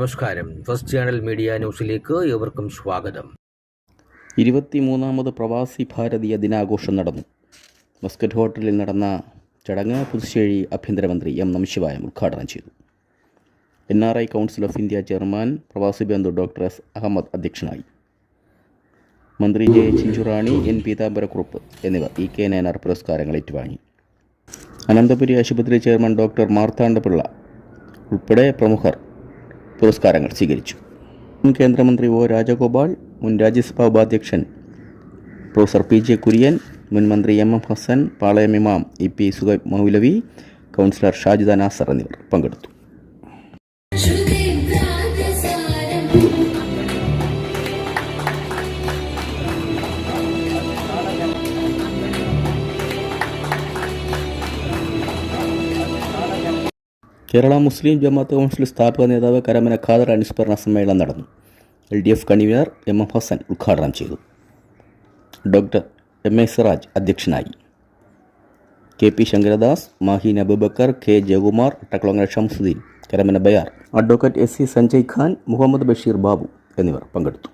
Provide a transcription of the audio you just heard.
നമസ്കാരം. First channel media ന്യൂസിലേക്ക് ഏവർക്കും സ്വാഗതം. ഇരുപത്തിമൂന്നാമത് പ്രവാസി ഭാരതീയ ദിനാഘോഷം നടന്നു. മസ്കറ്റ് ഹോട്ടലിൽ നടന്ന ചടങ്ങ് പുതുശ്ശേരി ആഭ്യന്തരമന്ത്രി എം നംശിവായം ഉദ്ഘാടനം ചെയ്തു. N R I council of India chairman പ്രവാസി ബന്ധു ഡോക്ടർ എസ് അഹമ്മദ് അധ്യക്ഷനായി. മന്ത്രി ജെ ചിഞ്ചുറാണി എൻ പീതാംബരക്കുറുപ്പ് എന്നിവർ ഇ കെ നയനാർ പുരസ്കാരങ്ങൾ ഏറ്റുവാങ്ങി. അനന്തപുരി ആശുപത്രി ചെയർമാൻ ഡോക്ടർ മാർത്താണ്ഡപിള്ള ഉൾപ്പെടെ പ്രമുഖർ പുരസ്കാരങ്ങൾ സ്വീകരിച്ചു. മുൻ കേന്ദ്രമന്ത്രി ഒ രാജഗോപാൽ മുൻ രാജ്യസഭാ ഉപാധ്യക്ഷൻ പ്രൊഫസർ പി ജെ കുര്യൻ മുൻ മന്ത്രി എം എം ഹസൻ പാളയം ഇമാം ഇ പി സുഹൈബ് മൗലവി കൗൺസിലർ ഷാജിദ നാസർ എന്നിവർ പങ്കെടുത്തു. കേരള മുസ്ലിം ജമാഅത്ത് കൗൺസിൽ സ്ഥാപക നേതാവ് കരമന ഖാദർ അനുസ്മരണ സമ്മേളനം നടന്നു. L D F convener M M Hasan ഉദ്ഘാടനം ചെയ്തു. ഡോക്ടർ എം എ സിറാജ് അധ്യക്ഷനായി. K P Sankaradas Maheen Abubakar K Jayakumar ടക്ലോങ്ങര Shamsuddin Karamana Bayar advocate S C Sanjay Khan Muhammad Basheer Babu എന്നിവർ പങ്കെടുത്തു.